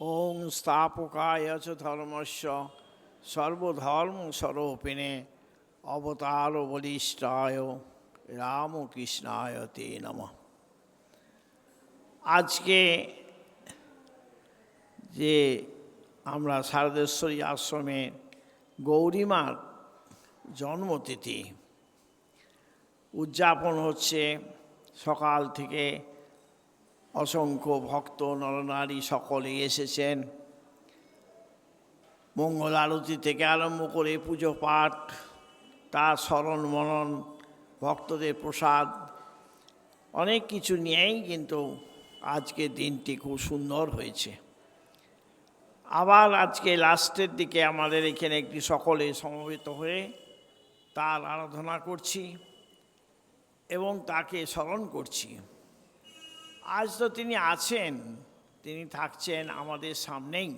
ওং স্থাপকায় চ ধর্মস্য সর্বধর্ম স্বরূপিণে অবতার বলিষ্ঠায় রামকৃষ্ণায় তে নম আজকে যে আমরা শারদেশ্বরী আশ্রমে গৌরীমার জন্মতিথি উদযাপন হচ্ছে সকাল থেকে অসংখ্য ভক্ত, নরনারী সকলে এসেছেন। মঙ্গল আরতি থেকে আরম্ভ করে পুজো পাঠ তার স্মরণ মনন, ভক্তদের প্রসাদ, অনেক কিছু নিয়েই কিন্তু আজকে দিনটি খুব সুন্দর হয়েছে। আবার আজকে লাস্টের দিকে আমাদের এখানে একটি সকলে সমবেত হয়ে তার আরাধনা করছি এবং তাকে স্মরণ করছি। আজ তো তিনি আছেন, তিনি থাকছেন আমাদের সামনেই।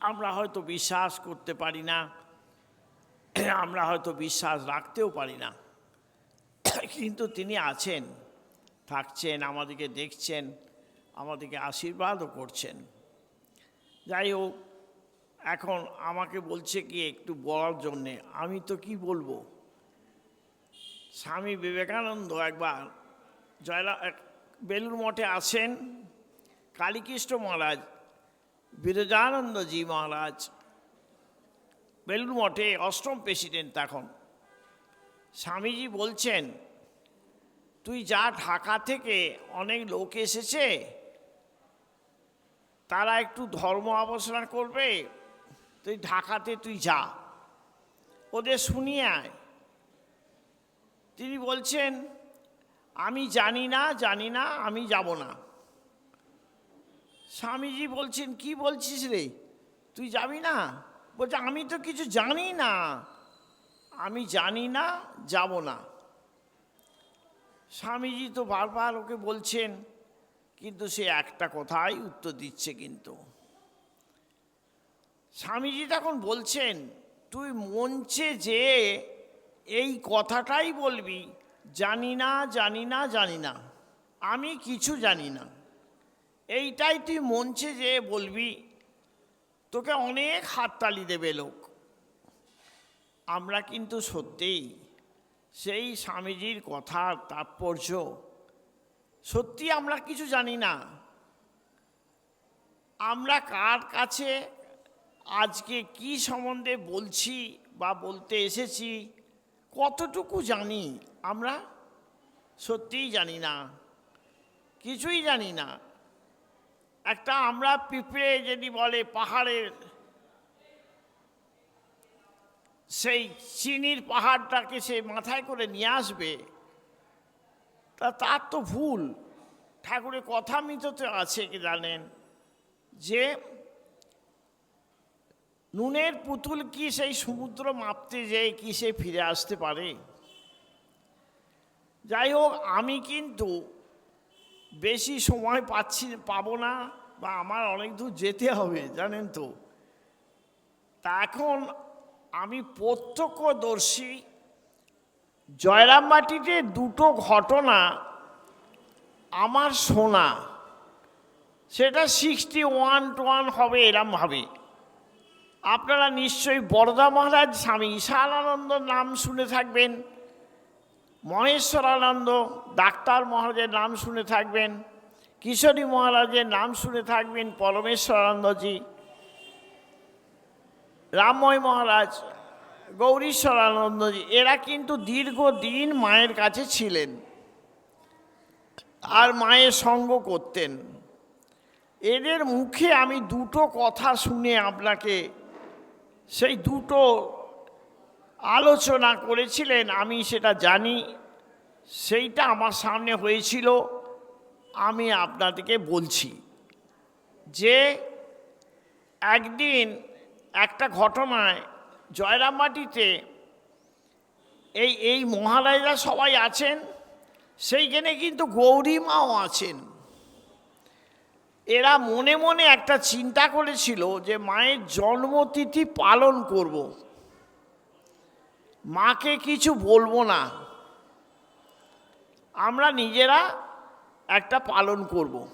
আমরা হয়তো বিশ্বাস করতে পারি না, আমরা হয়তো বিশ্বাস রাখতেও পারি না। কিন্তু তিনি আছেন, থাকছেন, আমাদেরকে দেখছেন, আমাদেরকে আশীর্বাদও করছেন। যাই হোক, এখন আমাকে বলছে কি একটু বলার জন্যে, আমি তো কি বলব? স্বামী বিবেকানন্দ একবার জয়লা বেলুর মঠে আছেন কালীকৃষ্ণ মহারাজ বিরজানন্দজি মহারাজ। বেলুর মঠে অষ্টম প্রেসিডেন্ট তখন। স্বামীজি বলছেন, তুই যা ঢাকা থেকে অনেক লোক এসেছে, তারা একটু ধর্ম আবসনা করবে, তুই ঢাকাতে তুই যা। ওদের শুনিয়ে আয়। তিনি বলছেন আমি জানি না জানি না, আমি যাব না। স্বামীজি বলছেন, কি বলছিস রে? তুই যাবি না? বলছে, আমি তো কিছু জানি না। আমি জানি না, যাব না। স্বামীজি তো বারবার ওকে বলছেন, কিন্তু সে একটা কথাই উত্তর দিচ্ছে কিন্তু। স্বামীজি তখন বলছেন, তুই মঞ্চে যে এই কথাটাই বলবি জানি না জানি না জানি না। আমি কিছু জানি না। এইটাই তুই মঞ্চে যে বলবি, তোকে অনেক হাততালি দেবে লোক। আমরা কিন্তু সত্যিই সেই স্বামীজির কথার তাৎপর্য, সত্যি আমরা কিছু জানি না। আমরা কার কাছে, আজকে কি সম্বন্ধে বলছি বা বলতে এসেছি, কতটুকু জানি আমরা সত্যিই জানি না, কিছুই জানি না। একটা আমরা পিঁপড়ে যদি বলে পাহাড়ের, সেই চিনির পাহাড়টাকে সে মাথায় করে নিয়ে আসবে, তা তার তো ভুল। ঠাকুরের কথা মিততে আছে কি জানেন? যে নুনের পুতুল কি সেই সমুদ্র মাপতে যেয়ে কি সে ফিরে আসতে পারে? যাই হোক, আমি কিন্তু বেশি সময় পাচ্ছি, পাবো না বা আমার অনেক দূর যেতে হবে, জানেন তো। তা এখন আমি প্রত্যক্ষদর্শী, জয়রামবাটিতে দুটো ঘটনা আমার শোনা। সেটা সিক্সটি ওয়ান টু ওয়ান হবে এরমভাবে। আপনারা নিশ্চয়ই বরদা মহারাজ স্বামী ঈশানানন্দর নাম শুনে থাকবেন। মহেশ্বরানন্দ ডাক্তার মহারাজের নাম শুনে থাকবেন, কিশোরী মহারাজের নাম শুনে থাকবেন পরমেশ্বরানন্দজি। রামময় মহারাজ, গৌরীশ্বরানন্দজি, এরা কিন্তু দীর্ঘদিন মায়ের কাছে ছিলেন আর মায়ের সঙ্গ করতেন। এদের মুখে আমি দুটো কথা শুনে আপনাকে, সেই দুটো আলোচনা করেছিলেন, আমি সেটা জানি। সেইটা আমার সামনে হয়েছিল, আমি আপনাদেরকে বলছি যে একদিন একটা ঘটনায় জয়রামবাটিতে এই এই মহারাজরা সবাই আছেন, সেইখানে কিন্তু গৌরীমাও আছেন। এরা মনে মনে একটা চিন্তা করেছিল যে মায়ের জন্মতিথি পালন করব। মাকে কিছু বলব না। আমরা নিজেরা একটা পালন করব।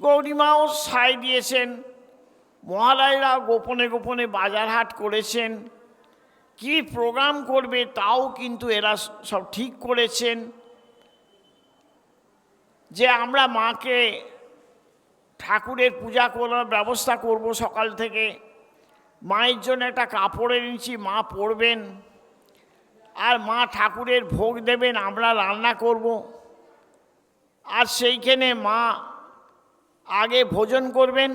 গৌরীমাও সাই দিয়েছেন, মহালয়রা গোপনে গোপনে বাজার হাট করেছেন, কি প্রোগ্রাম করবে তাও কিন্তু এরা সব ঠিক করেছেন। যে আমরা মাকে ঠাকুরের পূজা করার ব্যবস্থা করব সকাল থেকে মায়ের জন্য একটা কাপড় এনেছি, মা পরবেন আর মা ঠাকুরের ভোগ দেবেন, আমরা রান্না করব আর সেইখানে মা আগে ভোজন করবেন,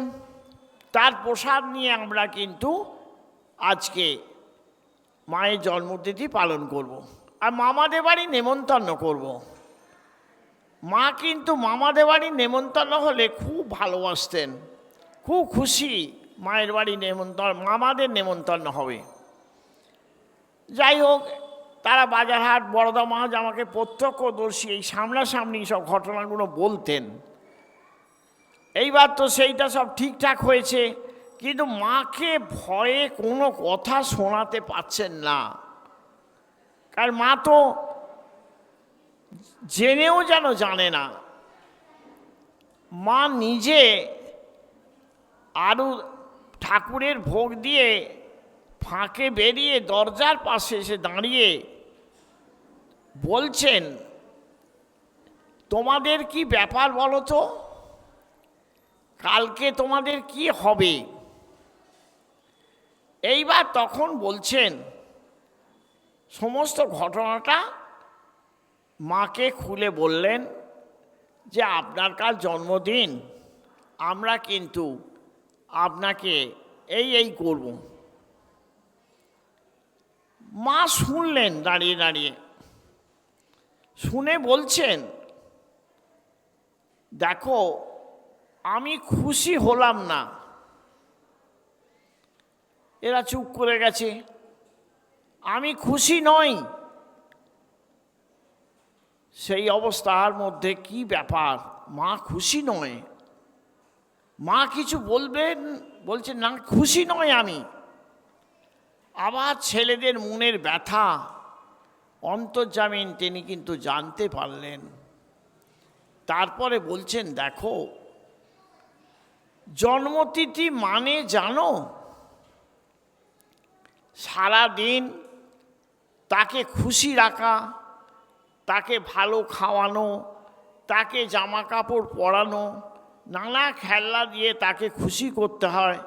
তার প্রসাদ নিয়ে আমরা কিন্তু আজকে মায়ের জন্মতিথি পালন করব। আর মামাদের বাড়ি নেমন্তন্ন করব। মা কিন্তু মামাদের বাড়ি নেমন্তন্ন হলে খুব ভালোবাসতেন, খুব খুশি মায়ের বাড়ি নেমন্তন্ন, মামাদের নেমন্তন্ন হবে। যাই হোক, তারা বাজারহাট বড়দা মহাজ আমাকে প্রত্যক্ষদর্শী এই সামনাসামনি সব ঘটনাগুলো বলতেন। এইবার তো সেইটা সব ঠিকঠাক হয়েছে, কিন্তু মাকে ভয়ে কোনো কথা শোনাতে পারছেন না। কারণ মা তো জেনেও যেন জানে না। মা নিজে আরও ঠাকুরের ভোগ দিয়ে ফাঁকে বেরিয়ে দরজার পাশে এসে দাঁড়িয়ে বলছেন, তোমাদের কি ব্যাপার বলো তো? কালকে তোমাদের কি হবে? এইবার তখন বলছেন, সমস্ত ঘটনাটা মাকে খুলে বললেন যে, আপনার কাল জন্মদিন, আমরা কিন্তু আপনাকে এই এই করব। মা শুনলেন, দাঁড়িয়ে দাঁড়িয়ে। শুনে বলছেন, দেখো, আমি খুশি হলাম না। এরা চুপ করে গেছে। আমি খুশি নই। সেই অবস্থার মধ্যে কি ব্যাপার? মা খুশি নয়। মা কিছু বলবেন? বলছে, না, খুশি নয় আমি। আবার ছেলেদের মনের ব্যথা। অন্তর্জামিন তিনি কিন্তু জানতে পারলেন। তারপরে বলছেন, দেখো, জন্মতিথি মানে জানো? সারাদিন তাকে খুশি রাখা, তাকে ভালো খাওয়ানো, তাকে জামা কাপড় পরানো নানা খেলনা দিয়ে তাকে খুশি করতে হয়।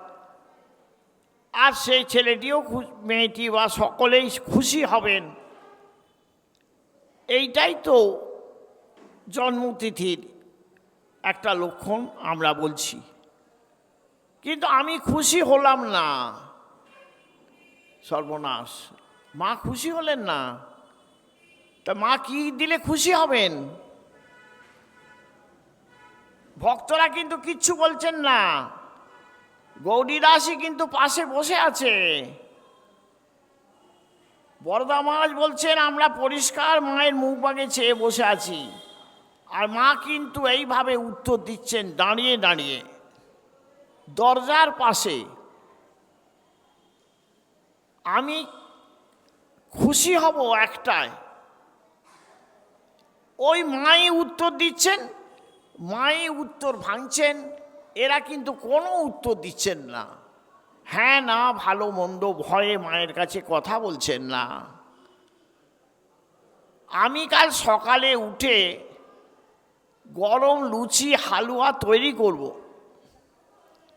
আর সেই ছেলেটিও মেয়েটি বা সকলেই খুশি হবেন। এইটাই তো জন্মতিথির একটা লক্ষণ আমরা বলছি। কিন্তু আমি খুশি হলাম না। সর্বনাশ। মা খুশি হলেন না। তা মা কি দিলে খুশি হবেন? ভক্তরা কিন্তু কিচ্ছু বলছেন না। গৌরী দাসী কিন্তু পাশে বসে আছে। বরদা মহারাজ বলছেন, আমরা পরিষ্কার মায়ের মুখ বাগে চেয়ে বসে আছি। আর মা কিন্তু এইভাবে উত্তর দিচ্ছেন, দাঁড়িয়ে দাঁড়িয়ে। দরজার পাশে। আমি খুশি হব একটায় ওই মাই উত্তর দিচ্ছেন মাই উত্তর ভাঙছেন, এরা কিন্তু কোনো উত্তর দিচ্ছেন না। হ্যাঁ না, ভালো মন্দ ভয়ে মায়ের কাছে কথা বলছেন না। আমি কাল সকালে উঠে গরম লুচি হালুয়া তৈরি করব।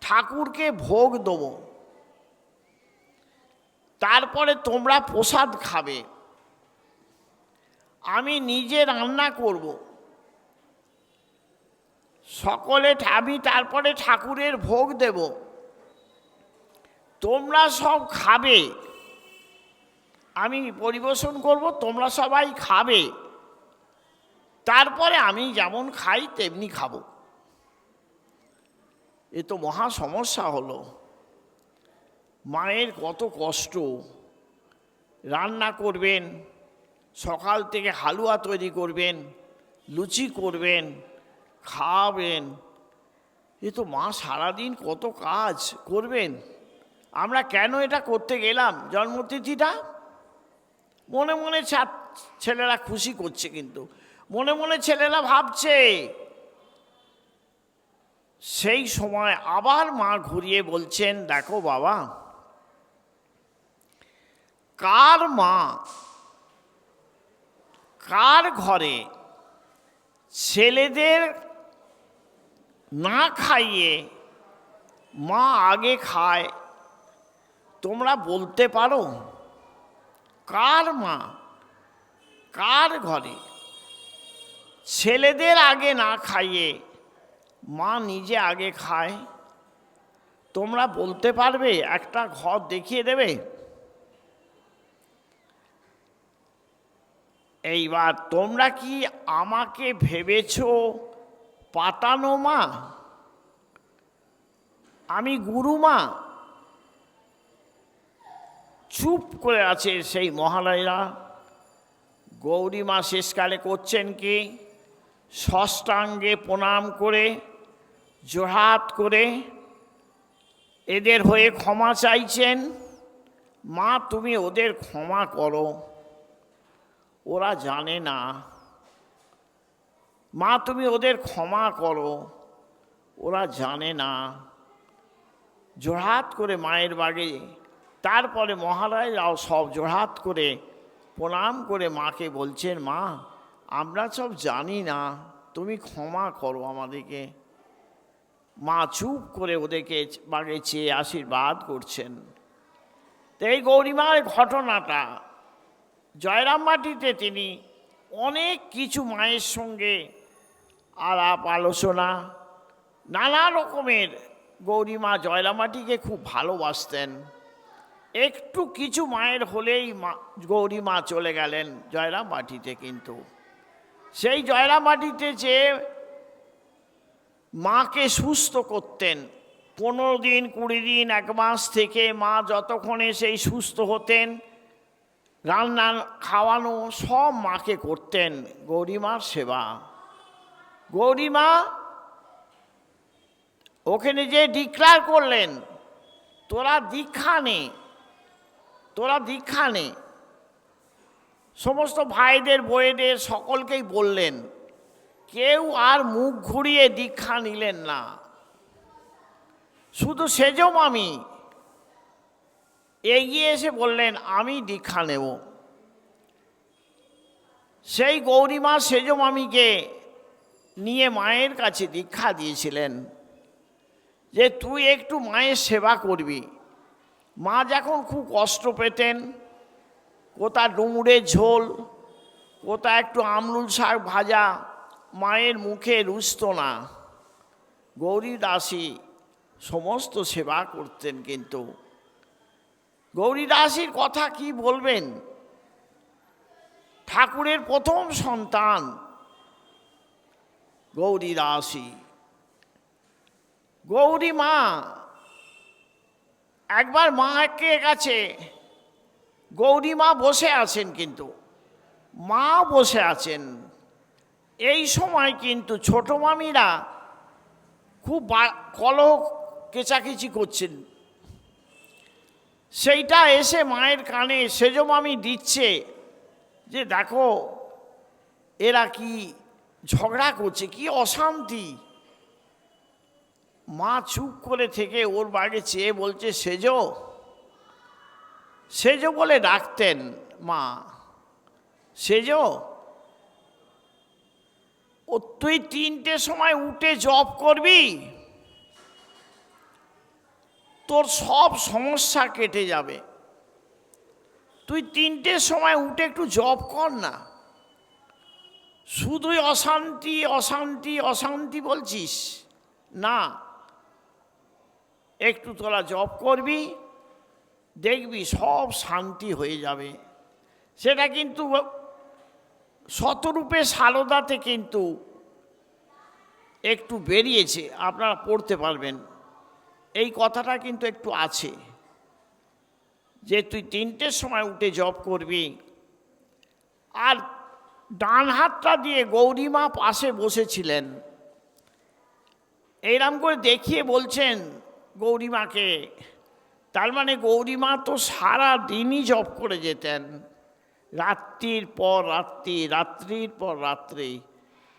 ঠাকুরকে ভোগ দেবো। তারপরে তোমরা প্রসাদ খাবে। আমি নিজে রান্না করব। সকলে আমি তারপরে ঠাকুরের ভোগ দেব। তোমরা সব খাবে। আমি পরিবেশন করব, তোমরা সবাই খাবে। তারপরে আমি যেমন খাই, তেমনি খাব। এ তো মহা সমস্যা হলো। মায়ের কত কষ্ট। রান্না করবেন, সকাল থেকে হালুয়া তৈরি করবেন, লুচি করবেন খাওয়াবেন এ তো মা সারাদিন কত কাজ করবেন। আমরা কেন এটা করতে গেলাম জন্মতিথিটা? মনে মনে ছেলেরা খুশি করছে কিন্তু। মনে মনে ছেলেরা ভাবছে, সেই সময় আবার মা ঘুরিয়ে বলছেন, দেখো বাবা, কার মা, কার ঘরে ছেলেদের না খাইয়ে মা আগে খায়। তোমরা বলতে পারো, কার মা? কার ঘরে? ছেলেদের আগে না খাইয়ে মা নিজে আগে খায়। তোমরা বলতে পারবে, একটা ঘর দেখিয়ে দেবে। এইবার তোমরা কি আমাকে ভেবেছ পাতানো মা, আমি গুরুমা চুপ করে আছে সেই মহালয়রা। গৌরীমা শেষকালে করছেন কি? ষষ্ঠাঙ্গে প্রণাম করে জোহাত করে এদের হয়ে ক্ষমা চাইছেন। মা, তুমি ওদের ক্ষমা করো। ওরা জানে না মা, তুমি ওদের ক্ষমা করো। ওরা জানে না। জোড়হাত করে মায়ের বাগে তারপরে মহারাজরাও সব জোড়হাত করে প্রণাম করে মাকে বলছেন, মা, আমরা সব জানি না, তুমি ক্ষমা করো আমাদেরকে। মা চুপ করে ওদেরকে বাগে চেয়ে আশীর্বাদ করছেন। তো এই গৌরীমার ঘটনাটা, জয়রাম মাটিতে তিনি অনেক কিছু মায়ের সঙ্গে আলাপ, আলোচনা, নানা রকমের। গৌরীমা জয়রামাটিকে খুব ভালোবাসতেন। একটু কিছু মায়ের হলেই মা, গৌরীমা চলে গেলেন জয়রাম মাটিতে কিন্তু। সেই জয়রাম মাটিতে যে মাকে সুস্থ করতেন, পনেরো দিন, কুড়ি দিন, এক মাস থেকে মা যতক্ষণে সেই সুস্থ হতেন, রান্না, খাওয়ানো সব মাকে করতেন গৌরীমার সেবা। গৌরীমা ওখানে যে ডিক্লার করলেন, তোরা দীক্ষা নে, তোরা দীক্ষা নে। সমস্ত ভাইদের বইয়েদের সকলকেই বললেন, কেউ আর মুখ ঘুরিয়ে দীক্ষা নিলেন না। শুধু সেজ মামি। এগিয়ে এসে বললেন, আমি দীক্ষা নেব। সেই গৌরীমা, সেজ মামিকে নিয়ে মায়ের কাছে দীক্ষা দিয়েছিলেন যে তুই একটু মায়ের সেবা করবি। মা যখন খুব কষ্ট পেতেন কোথা ডুমুরের ঝোল কোথা একটু আমলুল শাক ভাজা, মায়ের মুখে রুচত না। গৌরী দাসী সমস্ত সেবা করতেন কিন্তু। গৌরী দাসীর কথা কি বলবেন? ঠাকুরের প্রথম সন্তান গৌরী দাসী গৌরী মা একবার মাকে কাছে গৌরী মা বসে আছেন কিন্তু। মা বসে আছেন। এই সময় কিন্তু ছোট মামিরা খুব কলহ কেচাকেচি করছেন। সেইটা এসে মায়ের কানে সেজ মামি দিচ্ছে যে, দেখো, এরা কি ঝগড়া করছে, কি অশান্তি। মা চুপ করে থেকে ওর বাড়ি চেয়ে বলছে, সেজ সেজ বলে ডাকতেন মা। সেজ। ও তুই তিনটে সময় উঠে জব করবি? তোর সব সমস্যা কেটে যাবে। তুই তিনটের সময় উঠে একটু জব কর না। শুধুই অশান্তি অশান্তি অশান্তি বলছিস? না। একটু তোরা জব করবি, দেখবি সব শান্তি হয়ে যাবে। সেটা কিন্তু শতরূপে সারদাতে কিন্তু একটু বেরিয়েছে, আপনারা পড়তে পারবেন। এই কথাটা কিন্তু একটু আছে যে তুই তিনটের সময় উঠে জব করবি। আর ডান হাতটা দিয়ে গৌরীমা পাশে বসেছিলেন। এইরকম করে দেখিয়ে বলছেন গৌরীমাকে, তার মানে গৌরীমা তো সারা দিনই জব করে যেতেন। রাত্রির পর রাত্রি, রাত্রির পর রাত্রি।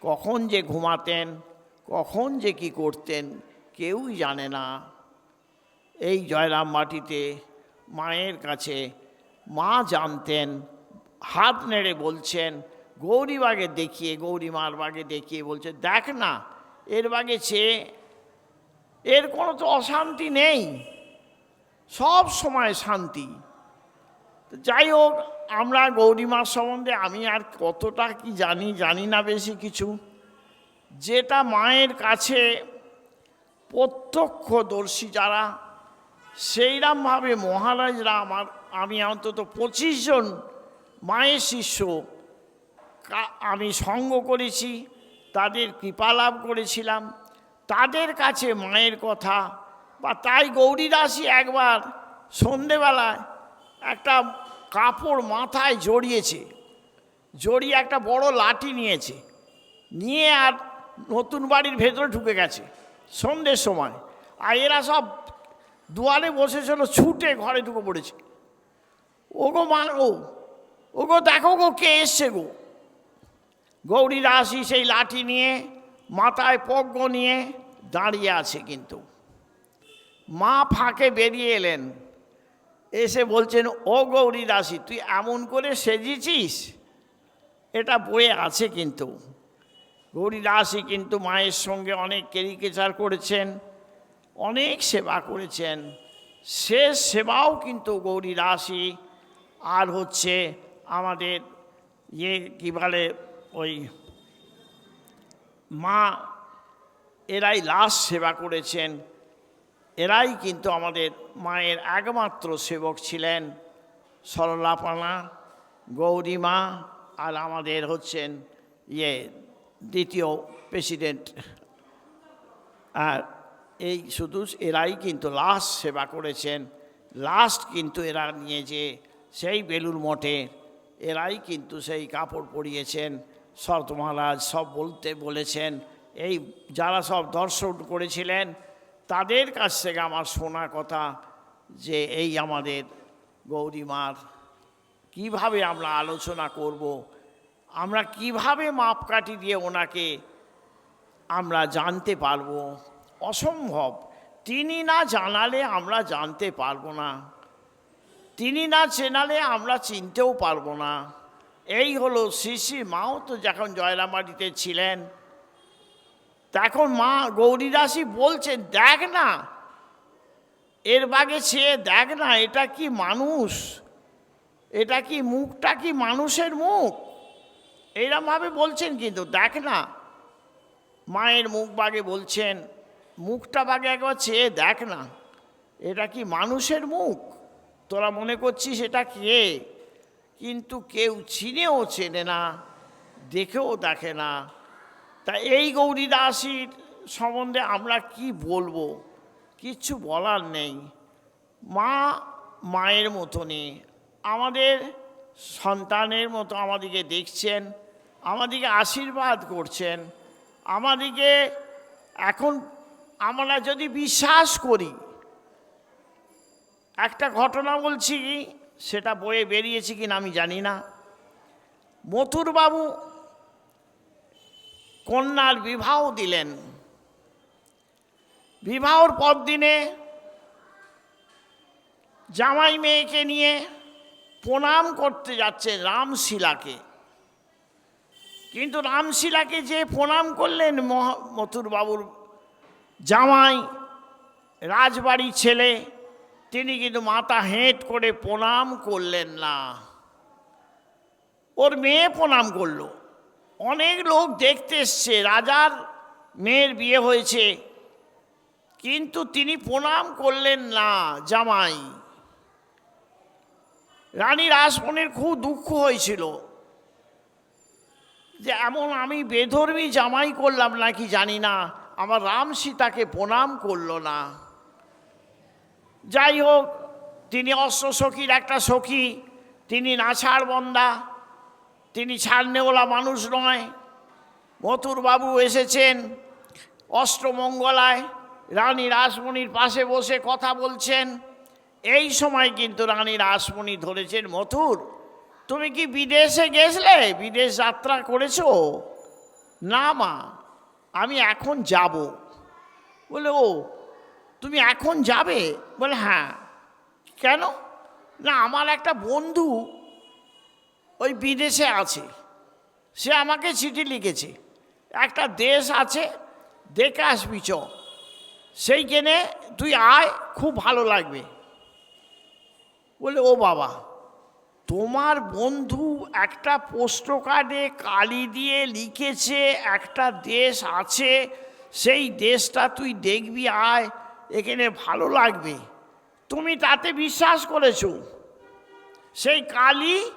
কখন যে ঘুমাতেন, কখন যে কি করতেন, কেউই জানে না। এই জয়রাম মাটিতে মায়ের কাছে মা জানতেন, হাত নেড়ে বলছেন গৌরীবাগে দেখিয়ে, গৌরীমার বাগে দেখিয়ে বলছে, দেখ না, এর বাগে চেয়ে এর কোনো তো অশান্তি নেই, সব সময় শান্তি। যাই হোক, আমরা গৌরীমার সম্বন্ধে আমি আর কতটা কি জানি জানি না বেশি কিছু। যেটা মায়ের কাছে প্রত্যক্ষদর্শী যারা, সেইরমভাবে মহারাজরা আমার, আমি অন্তত পঁচিশ জন মায়ের শিষ্য আমি সঙ্গ করেছি, তাদের কৃপা লাভ করেছিলাম, তাদের কাছে মায়ের কথা, বা তাই গৌরী দাসী একবার সন্ধেবেলায় একটা কাপড় মাথায় জড়িয়েছে, জড়িয়ে একটা বড় লাঠি নিয়েছে, নিয়ে আর নতুন বাড়ির ভেতরে ঢুকে গেছে, সন্ধ্যের সময়। আর এরা সব দুয়ারে বসেছিল, ছুটে ঘরে ঢুকে পড়েছে। ওগো মা গো, ওগো দেখো গো কে এসছে গো। গৌরী দাসী সেই লাঠি নিয়ে, মাথায় পজ্ঞ নিয়ে দাঁড়িয়ে আছে কিন্তু। মা ফাঁকে বেরিয়ে এলেন। এসে বলছেন, ও গৌরী দাসী, তুই এমন করে সেজেছিস? এটা বয়ে আছে কিন্তু। গৌরী দাসী কিন্তু মায়ের সঙ্গে অনেক কেরিকেচার করেছেন, অনেক সেবা করেছেন। শেষ সেবাও কিন্তু গৌরী দাসী, আর হচ্ছে আমাদের ইয়ে কী বলে ওই মা এরাই লাশ সেবা করেছেন। এরাই কিন্তু আমাদের মায়ের একমাত্র সেবক ছিলেন সরলাপানা, গৌরীমা আর আমাদের হচ্ছেন ইয়ে দ্বিতীয় প্রেসিডেন্ট। আর এই শুধু এরাই কিন্তু লাস্ট সেবা করেছেন। লাস্ট কিন্তু এরা নিয়ে যে সেই বেলুর মঠে এরাই কিন্তু সেই কাপড় পরিয়েছেন। শরৎ মহারাজ সব বলতে বলেছেন, এই যারা সব দর্শন করেছিলেন, তাদের কাছ থেকে আমার শোনা কথা যে এই আমাদের গৌরীমার কীভাবে আমরা আলোচনা করব, আমরা কীভাবে মাপকাঠি দিয়ে ওনাকে আমরা জানতে পারব, অসম্ভব। তিনি না জানালে আমরা জানতে পারব না, তিনি না চেনালে আমরা চিনতেও পারব না। এই হলো শ্রী মাও তো যখন জয়রামাটিতে ছিলেন, তখন মা গৌরীদাসী বলছেন, দেখ না, এর বাগে ছেয়ে দেখ না, এটা কি মানুষ? এটা কি মুখটা কি মানুষের মুখ? এইরমভাবে বলছেন কিন্তু, দেখ না। মায়ের মুখ বাগে বলছেন, মুখটা বাগে একবার চেয়ে দেখ না, এটা কি মানুষের মুখ? তোরা মনে করছিস এটা কে? কিন্তু কেউ চিনেও চেনে না, দেখেও দেখে না। তা এই গৌরী দাসীর সম্বন্ধে আমরা কি বলব? কিচ্ছু বলার নেই। মা মায়ের মতনই। আমাদের সন্তানের মতো আমাদেরকে দেখছেন আমাদেরকে আশীর্বাদ করছেন। আমাদেরকে এখন আমরা যদি বিশ্বাস করি, একটা ঘটনা বলছি সেটা বইয়ে বেরিয়েছে কিনা আমি জানি না। মথুরবাবু কন্যার বিবাহ দিলেন। বিবাহর পর দিনে জামাই মেয়েকে নিয়ে প্রণাম করতে যাচ্ছে রামশিলাকে। কিন্তু রামশিলাকে যে প্রণাম করলেন মথুরবাবুর জামাই, রাজবাড়ির ছেলে তিনি কিন্তু মাথা হেঁট করে প্রণাম করলেন না। ওর মেয়ে প্রণাম করল। অনেক লোক দেখতে এসছে, রাজার মেয়ের বিয়ে হয়েছে। কিন্তু তিনি প্রণাম করলেন না জামাই। রানী রাসমণির খুব দুঃখ হয়েছিল যে এমন আমি বেধর্মী জামাই করলাম নাকি জানি না, আমার রাম সীতাকে প্রণাম করল না। যাই হোক, তিনি অস্ত্র সখীর একটা সখী, তিনি নাছাড় বন্দা, তিনি ছাড়নেওয়ালা মানুষ নয়। মথুরবাবু এসেছেন অষ্টমঙ্গলায় রানী রাসমণির পাশে বসে কথা বলছেন। এই সময় কিন্তু রানী রাসমণি ধরেছেন মথুর। তুমি কি বিদেশে গেছলে? বিদেশ যাত্রা করেছ? না মা, আমি এখন যাব। বলে, ও তুমি এখন যাবে? বলে হ্যাঁ। কেন? না, আমার একটা বন্ধু ওই বিদেশে আছে। সে আমাকে চিঠি লিখেছে। একটা দেশ আছে দেখে আসবি চ সেইখানে তুই আয়, খুব ভালো লাগবে। বলে, ও বাবা, তোমার বন্ধু একটা পোস্ট কার্ডে কালি দিয়ে লিখেছে, একটা দেশ আছে, সেই দেশটা তুই দেখবি, আয়। এখানে ভালো লাগবে। তুমি তাতে বিশ্বাস করেছ। সেই কালি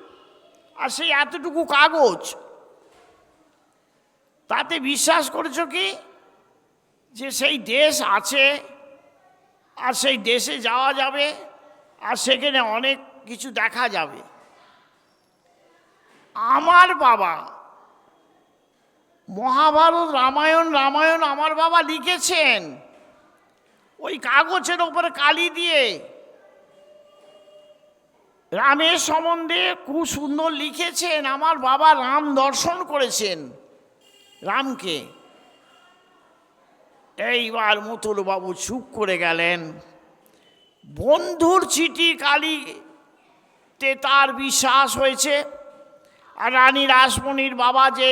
আর সেই এতটুকু কাগজ। তাতে বিশ্বাস করেছ কি? যে সেই দেশ আছে, আর সেই দেশে যাওয়া যাবে, আর সেখানে অনেক কিছু দেখা যাবে। আমার বাবা মহাভারত রামায়ণ রামায়ণ আমার বাবা লিখেছেন। ওই কাগজের ওপরে কালি দিয়ে রামের সম্বন্ধে খুব সুন্দর লিখেছেন, আমার বাবা রাম দর্শন করেছেন রামকে। এইবার মতুল বাবু চুপ করে গেলেন। বন্ধুর চিঠি কালিতে তার বিশ্বাস হয়েছে, আর রানী রাসমণির বাবা যে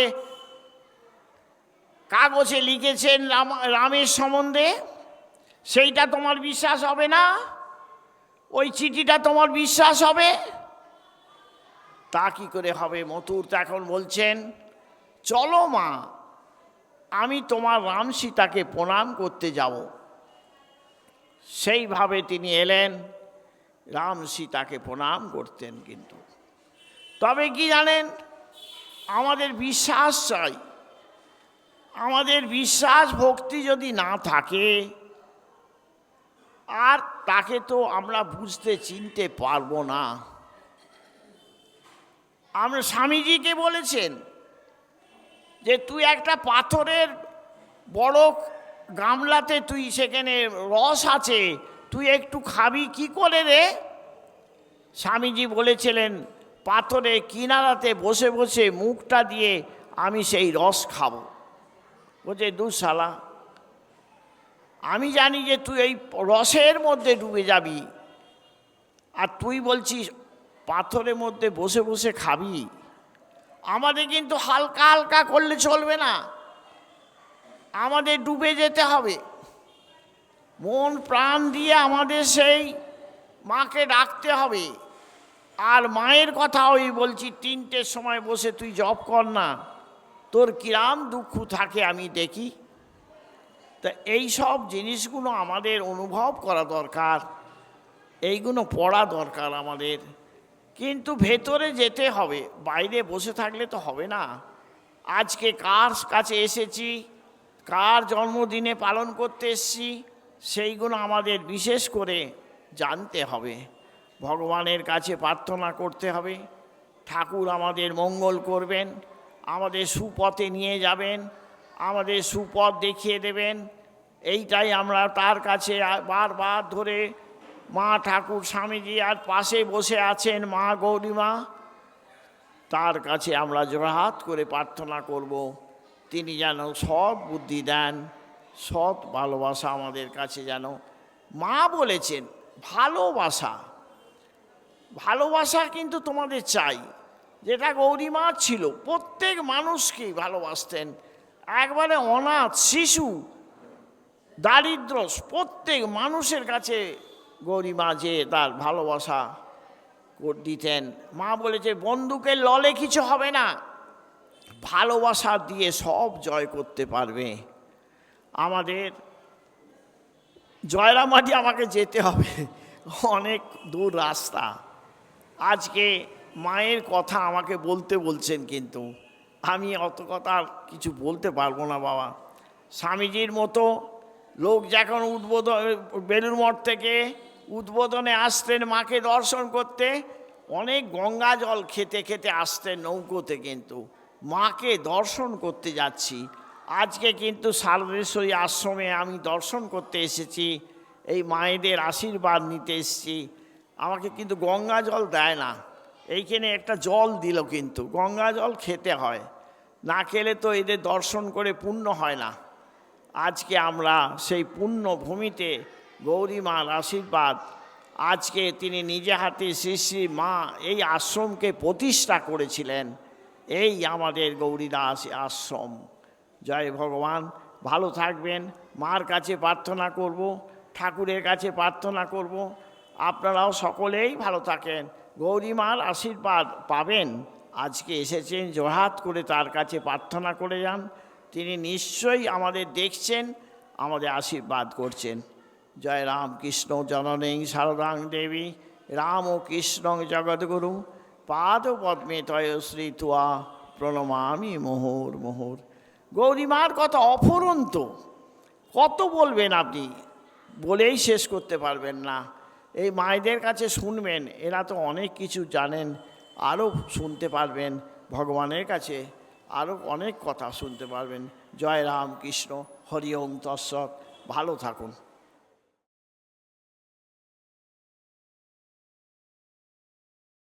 কাগজে লিখেছেন রাম, রামের সম্বন্ধে সেইটা তোমার বিশ্বাস হবে না? ওই চিঠিটা তোমার বিশ্বাস হবে? তা কি করে হবে? মতুর এখন বলছেন, চলো মা, আমি তোমার রাম সীতাকে প্রণাম করতে যাব। সেইভাবে তিনি এলেন, রাম সীতাকে প্রণাম করতেন কিন্তু। তবে কি জানেন, আমাদের বিশ্বাস চাই। আমাদের বিশ্বাস, ভক্তি যদি না থাকে আর তাকে তো আমরা বুঝতে চিনতে পারব না। আমরা স্বামীজিকে বলেছেন যে, তুই একটা পাথরের বড় গামলাতে তুই সেখানে রস আছে, তুই একটু খাবি কি করে রে? স্বামীজি বলেছিলেন, পাথরে কিনারাতে বসে বসে মুখটা দিয়ে আমি সেই রস খাব। বলছে, দুঃশালা আমি জানি যে তুই এই রসের মধ্যে ডুবে যাবি। আর তুই বলছিস, পাথরের মধ্যে বসে বসে খাবি। আমাদের কিন্তু হালকা হালকা করলে চলবে না। আমাদের ডুবে যেতে হবে। মন প্রাণ দিয়ে আমাদের সেই মাকে ডাকতে হবে। আর মায়ের কথা ওই বলছি, তিনটের সময় বসে তুই জব কর না। তোর কিরাম দুঃখ থাকে আমি দেখি। তা এই সব জিনিসগুলো আমাদের অনুভব করা দরকার, এইগুলো পড়া দরকার আমাদের। কিন্তু ভেতরে যেতে হবে, বাইরে বসে থাকলে তো হবে না। আজকে কার কাছে এসেছি, কার জন্মদিনে পালন করতে এসেছি, সেইগুলো আমাদের বিশেষ করে জানতে হবে। ভগবানের কাছে প্রার্থনা করতে হবে, ঠাকুর আমাদের মঙ্গল করবেন, আমাদের সুপথে নিয়ে যাবেন আমাদের সুপথ দেখিয়ে দেবেন। এইটাই আমরা তার কাছে বারবার ধরে মা ঠাকুর স্বামীজি আর পাশে বসে আছেন মা গৌরীমা। তার কাছে আমরা জোড়হাত করে প্রার্থনা করব, তিনি যেন সৎ বুদ্ধি দেন, সৎ ভালোবাসা আমাদের কাছে যেন মা বলেছেন, ভালোবাসা। ভালোবাসা কিন্তু তোমাদের চাই, যেটা গৌরীমা ছিল, প্রত্যেক মানুষকেই ভালোবাসতেন। একবারে অনাথ শিশু, দারিদ্র, প্রত্যেক মানুষের কাছে গরিমা যে তার ভালোবাসা দিতেন। মা বলেছে বন্দুকের ললে কিছু হবে না। ভালোবাসা দিয়ে সব জয় করতে পারবে। আমাদের জয়রামাটি আমাকে যেতে হবে। অনেক দূর রাস্তা। আজকে মায়ের কথা আমাকে বলতে বলছেন কিন্তু। আমি অত কথা কিছু বলতে পারব না, বাবা। স্বামীজির মতো লোক যখন উদ্বোধন বেলুর মঠ থেকে উদ্বোধনে আসতেন, মাকে দর্শন করতে, অনেক গঙ্গা জল খেতে খেতে আসতেন নৌকোতে কিন্তু। মাকে দর্শন করতে যাচ্ছি। আজকে কিন্তু সারদেশ্বরী আশ্রমে আমি দর্শন করতে এসেছি। এই মায়েদের আশীর্বাদ নিতে এসেছি। আমাকে কিন্তু গঙ্গা জল দেয় না। এইখানে একটা জল দিল কিন্তু। গঙ্গা জল খেতে হয়। না খেলে তো এদের দর্শন করে পূর্ণ হয় না। আজকে আমরা সেই পুণ্য ভূমিতে গৌরীমার আশীর্বাদ। আজকে তিনি নিজে হাতে শ্রী শ্রী মা এই আশ্রমকে প্রতিষ্ঠা করেছিলেন। এই আমাদের গৌরীদাস আশ্রম। জয় ভগবান। ভালো থাকবেন। মার কাছে প্রার্থনা করব, ঠাকুরের কাছে প্রার্থনা করব। আপনারাও সকলেই ভালো থাকেন। গৌরীমার আশীর্বাদ পাবেন। আজকে এসেছেন জোহাত করে তার কাছে প্রার্থনা করে যান। তিনি নিশ্চয়ই আমাদের দেখছেন, আমাদের আশীর্বাদ করছেন। জয় রাম কৃষ্ণ জননীং শারদাং দেবী রাম ও কৃষ্ণ জগদ্গুরু পাদ পদ্মে তয় শ্রী তুয়া, প্রণমামি মোহর মোহর। গৌরীমার কথা অফুরন্ত, কত বলবেন আপনি? বলেই শেষ করতে পারবেন না। এই মায়েদের কাছে শুনবেন, এরা তো অনেক কিছু জানেন। আরও শুনতে পারবেন ভগবানের কাছে আরও অনেক কথা শুনতে পারবেন। জয় রাম কৃষ্ণ, হরি ওম তৎসৎ। ভালো থাকুন।